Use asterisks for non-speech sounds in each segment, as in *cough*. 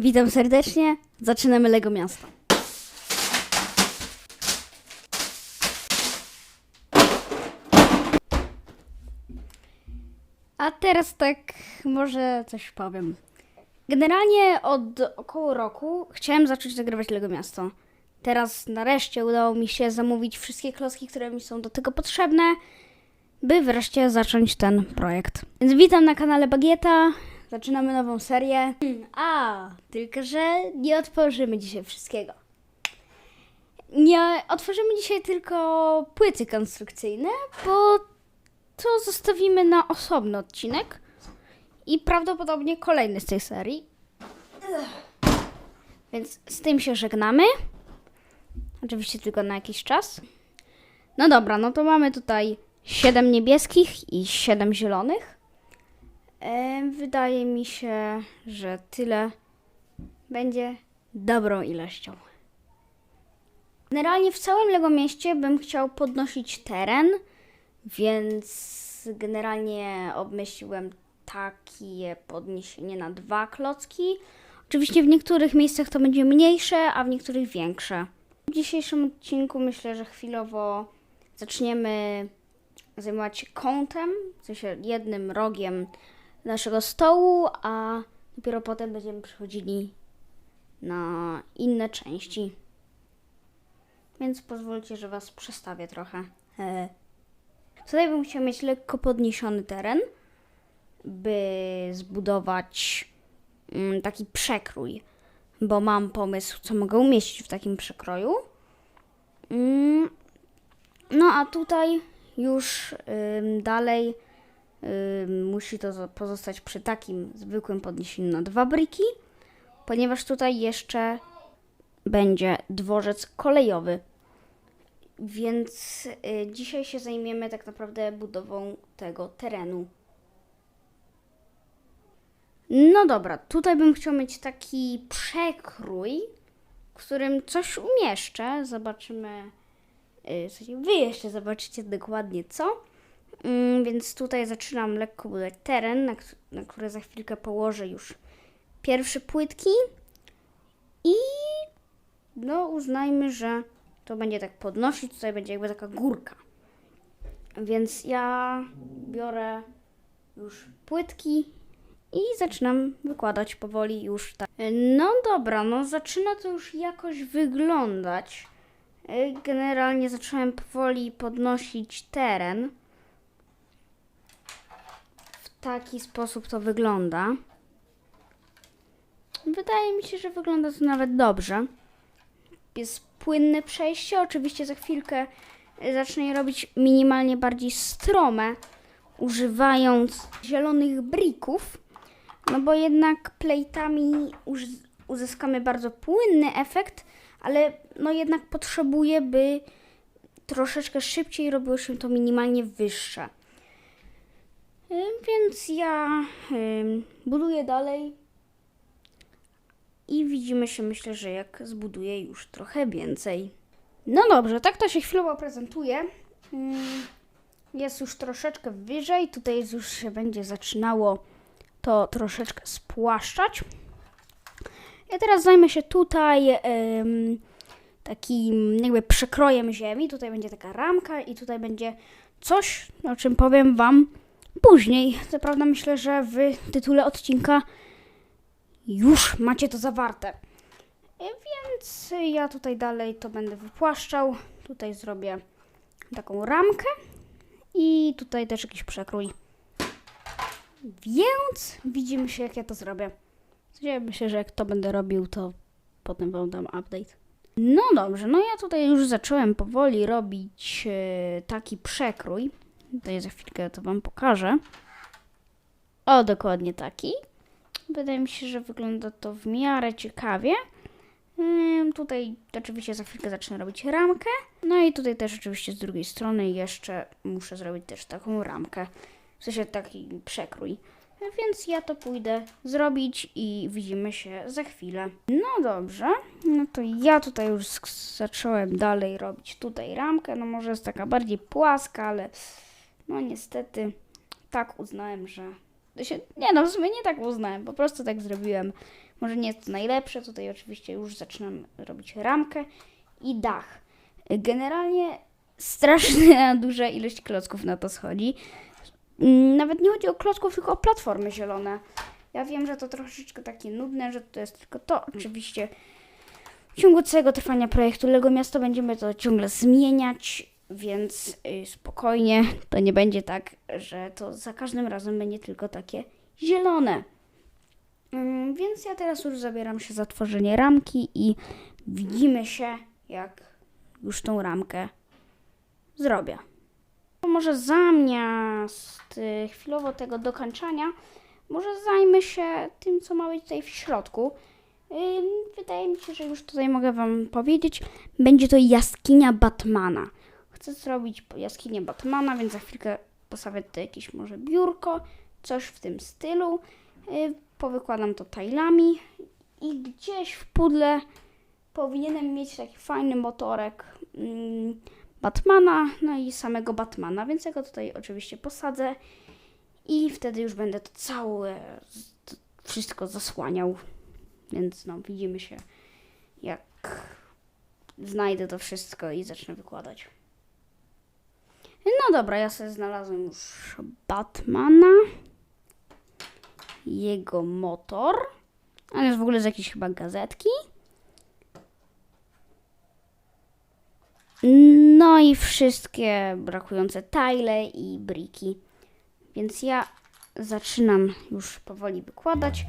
Witam serdecznie. Zaczynamy Lego Miasto. A teraz tak może coś powiem. Generalnie od około roku chciałem zacząć nagrywać Lego Miasto. Teraz nareszcie udało mi się zamówić wszystkie klocki, które mi są do tego potrzebne, by wreszcie zacząć ten projekt. Więc witam na kanale Bagieta. Zaczynamy nową serię. A, tylko że nie otworzymy dzisiaj wszystkiego. Nie otworzymy dzisiaj tylko płyty konstrukcyjne, bo to zostawimy na osobny odcinek i prawdopodobnie kolejny z tej serii. Więc z tym się żegnamy. Oczywiście tylko na jakiś czas. No dobra, no to mamy tutaj 7 niebieskich i 7 zielonych. Wydaje mi się, że tyle będzie dobrą ilością. Generalnie w całym Lego mieście bym chciał podnosić teren, więc generalnie obmyśliłem takie podniesienie na dwa klocki. Oczywiście w niektórych miejscach to będzie mniejsze, a w niektórych większe. W dzisiejszym odcinku myślę, że chwilowo zaczniemy zajmować się kątem, w sensie jednym rogiem naszego stołu, a dopiero potem będziemy przechodzili na inne części. Więc pozwólcie, że Was przestawię trochę. E. Tutaj bym chciał mieć lekko podniesiony teren, by zbudować mm, taki przekrój, bo mam pomysł, co mogę umieścić w takim przekroju. Mm, no a tutaj już dalej musi to zo- pozostać przy takim zwykłym podniesieniu na dwa briki, ponieważ tutaj jeszcze będzie dworzec kolejowy. Więc y, dzisiaj się zajmiemy tak naprawdę budową tego terenu. No dobra, tutaj bym chciał mieć taki przekrój, w którym coś umieszczę. Zobaczymy. y, w Wy jeszcze zobaczycie dokładnie co. Mm, Więc tutaj zaczynam lekko budować teren, na, na który za chwilkę położę już pierwsze płytki. I no uznajmy, że to będzie tak podnosić, tutaj będzie jakby taka górka. Więc ja biorę już płytki i zaczynam wykładać powoli już tak. No dobra, no zaczyna to już jakoś wyglądać. Y, Generalnie zacząłem powoli podnosić teren. Taki sposób to wygląda. Wydaje mi się, że wygląda to nawet dobrze. Jest płynne przejście. Oczywiście za chwilkę y, zacznę je robić minimalnie bardziej strome, używając zielonych brików. No bo jednak plejtami uzyskamy bardzo płynny efekt, ale no jednak potrzebuję, by troszeczkę szybciej robiło się to minimalnie wyższe. Ym, Więc ja ym, buduję dalej i widzimy się myślę, że jak zbuduję już trochę więcej. No dobrze, tak to się chwilowo prezentuje. Ym, Jest już troszeczkę wyżej, tutaj już się będzie zaczynało to troszeczkę spłaszczać. Ja teraz zajmę się tutaj em, takim jakby przekrojem ziemi. Tutaj będzie taka ramka i tutaj będzie coś, o czym powiem Wam później. Co prawda myślę, że w tytule odcinka już macie to zawarte. E, Więc ja tutaj dalej to będę wypłaszczał. Tutaj zrobię taką ramkę i tutaj też jakiś przekrój. Więc widzimy się, jak ja to zrobię. Sensie Myślę, że jak to będę robił, to potem wam dam update. No dobrze, no ja tutaj już zacząłem powoli robić e, taki przekrój. Tutaj za chwilkę to wam pokażę. O, dokładnie taki. Wydaje mi się, że wygląda to w miarę ciekawie. Tutaj oczywiście za chwilkę zacznę robić ramkę. No i tutaj też oczywiście z drugiej strony jeszcze muszę zrobić też taką ramkę. W sensie taki przekrój. Więc ja to pójdę zrobić i widzimy się za chwilę. No dobrze, no to ja tutaj już zacząłem dalej robić tutaj ramkę. No może jest taka bardziej płaska, ale no niestety tak uznałem, że nie no, w sumie nie tak uznałem, po prostu tak zrobiłem. Może nie jest to najlepsze, tutaj oczywiście już zaczynam robić ramkę i dach. Generalnie strasznie *laughs* duża ilość klocków na to schodzi. Mm, Nawet nie chodzi o klocków, tylko o platformy zielone. Ja wiem, że to troszeczkę takie nudne, że to jest tylko to. Oczywiście w ciągu całego trwania projektu Lego Miasto będziemy to ciągle zmieniać, więc y, spokojnie, to nie będzie tak, że to za każdym razem będzie tylko takie zielone. Mm, Więc ja teraz już zabieram się za tworzenie ramki i widzimy się, jak już tą ramkę zrobię. Może zamiast y, chwilowo tego dokończania, może zajmę się tym, co ma być tutaj w środku. Ym, Wydaje mi się, że już tutaj mogę Wam powiedzieć. Będzie to jaskinia Batmana. Chcę zrobić jaskinię Batmana, więc za chwilkę postawię tutaj jakieś może biurko, coś w tym stylu. Yy, Powykładam to tajlami i gdzieś w pudle powinienem mieć taki fajny motorek mm, Batmana, no i samego Batmana, więc ja go tutaj oczywiście posadzę i wtedy już będę to całe wszystko zasłaniał. Więc no, widzimy się jak znajdę to wszystko i zacznę wykładać. Dobra, ja sobie znalazłem już Batmana, jego motor, on jest w ogóle z jakiejś chyba gazetki. No i wszystkie brakujące tile i briki. Więc ja zaczynam już powoli wykładać.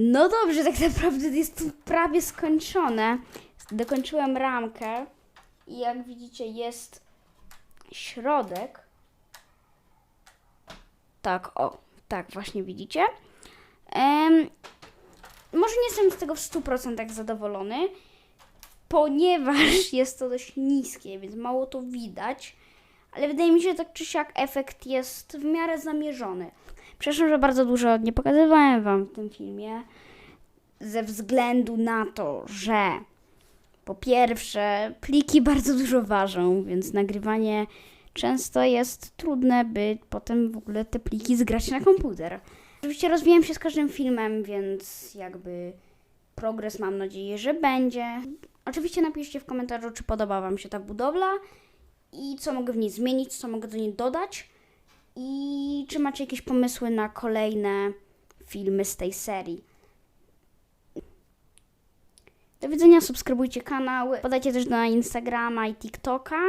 No dobrze, tak naprawdę jest to prawie skończone. Dokończyłem ramkę i jak widzicie jest środek. Tak, o, tak właśnie widzicie. Em, może nie jestem z tego w 100% zadowolony, ponieważ *laughs* jest to dość niskie, więc mało to widać. Ale wydaje mi się, że tak czy siak efekt jest w miarę zamierzony. Przepraszam, że bardzo dużo nie pokazywałem Wam w tym filmie, ze względu na to, że po pierwsze, pliki bardzo dużo ważą, więc nagrywanie często jest trudne, by potem w ogóle te pliki zgrać na komputer. Oczywiście rozwijam się z każdym filmem, więc jakby progres mam nadzieję, że będzie. Oczywiście napiszcie w komentarzu, czy podoba Wam się ta budowla i co mogę w niej zmienić, co mogę do niej dodać. I czy macie jakieś pomysły na kolejne filmy z tej serii? Do widzenia, subskrybujcie kanał, podajcie też na Instagrama i TikToka.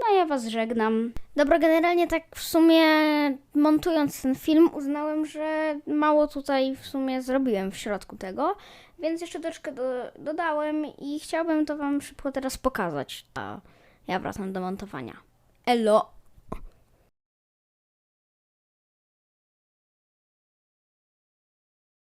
No ja Was żegnam. Dobra, generalnie tak w sumie montując ten film uznałem, że mało tutaj w sumie zrobiłem w środku tego, więc jeszcze troszkę do, dodałem i chciałbym to Wam szybko teraz pokazać. A ja wracam do montowania. Elo!